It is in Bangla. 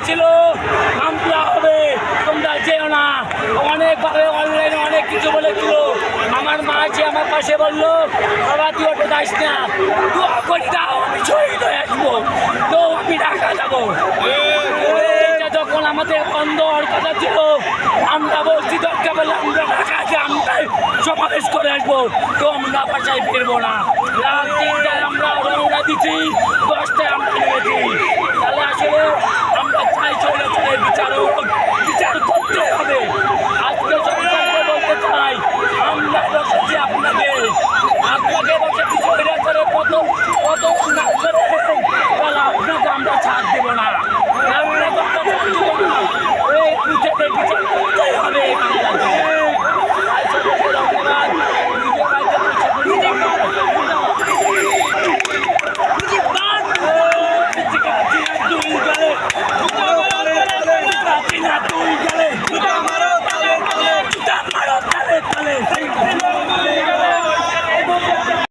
বলেছিল মামলা হবে, তোমরা যেও না। অনেকভাবে অনলাইনে অনেক কিছু বলেছিল। আমার মা যে আমার পাশে বলল, বাবা, তুই ওটা যাস না। তুই করে দাও, আমি শহীদ হয়ে আসব। তো আমি ঢাকা যাব। যখন আমাদের বন্ধ হওয়ার কথা ছিল, আমরা বলছি দরকার বলে আমরা ঢাকাকে আমরা সমাবেশ করে আসব। তো আমরা বাসায় ফিরবো না। রাত তিনটায় আমরা রওনা দিচ্ছি দেখেন কত কত